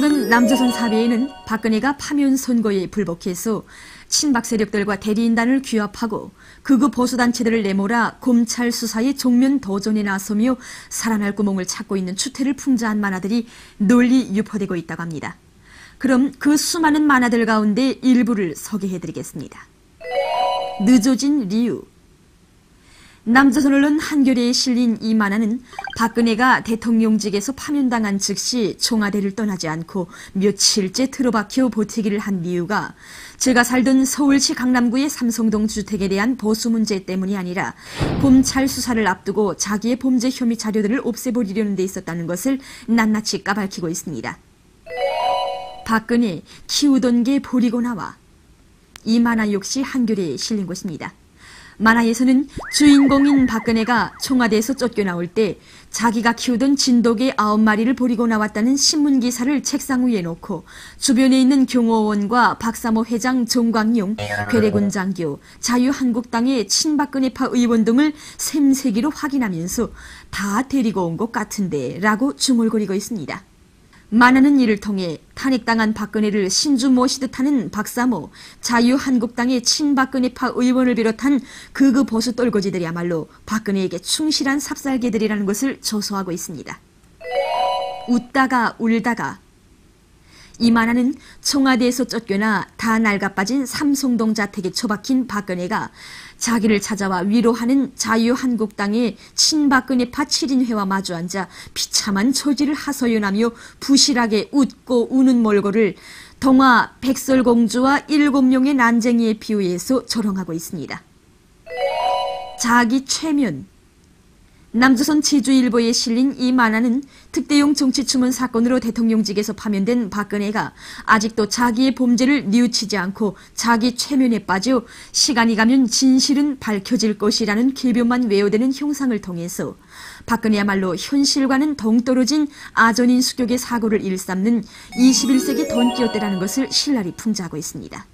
남조선 사회에는 박근혜가 파면 선거에 불복해서 친박 세력들과 대리인단을 규합하고 극우 보수 단체들을 내몰아 검찰 수사에 종면 도전에 나서며 살아날 구멍을 찾고 있는 추태를 풍자한 만화들이 널리 유포되고 있다고 합니다. 그럼 그 수많은 만화들 가운데 일부를 소개해드리겠습니다. 늦어진 리우 남조선 언론 한겨레에 실린 이 만화는 박근혜가 대통령직에서 파면당한 즉시 청와대를 떠나지 않고 며칠째 틀어박혀 보태기를 한 이유가 제가 살던 서울시 강남구의 삼성동 주택에 대한 보수 문제 때문이 아니라 검찰 수사를 앞두고 자기의 범죄 혐의 자료들을 없애버리려는 데 있었다는 것을 낱낱이 까발키고 있습니다. 박근혜 키우던 게 버리고 나와 이 만화 역시 한겨레에 실린 것입니다. 만화에서는 주인공인 박근혜가 청와대에서 쫓겨나올 때 자기가 키우던 진돗개 아홉 마리를 버리고 나왔다는 신문 기사를 책상 위에 놓고 주변에 있는 경호원과 박사모 회장 정광용, 괴뢰군 장교, 자유한국당의 친박근혜파 의원 등을 샘세기로 확인하면서 다 데리고 온 것 같은데 라고 중얼거리고 있습니다. 만화는 이를 통해 탄핵당한 박근혜를 신주 모시듯 하는 박사모, 자유한국당의 친박근혜파 의원을 비롯한 극우 보수 떨거지들이야말로 박근혜에게 충실한 삽살개들이라는 것을 조소하고 있습니다. 웃다가 울다가 이 만화는 청와대에서 쫓겨나 다 낡아빠진 삼성동 자택에 처박힌 박근혜가 자기를 찾아와 위로하는 자유한국당의 친박근혜파 7인회와 마주 앉아 비참한 처지를 하소연하며 부실하게 웃고 우는 몰골을 동화 백설공주와 일곱 명의 난쟁이에 비유해서 조롱하고 있습니다. 자기 최면 남조선 제주일보에 실린 이 만화는 특대용 정치추문 사건으로 대통령직에서 파면된 박근혜가 아직도 자기의 범죄를 뉘우치지 않고 자기 최면에 빠져 시간이 가면 진실은 밝혀질 것이라는 개변만 외워대는 형상을 통해서 박근혜야말로 현실과는 동떨어진 아전인 수격의 사고를 일삼는 21세기 돈키호테라는 것을 신랄히 풍자하고 있습니다.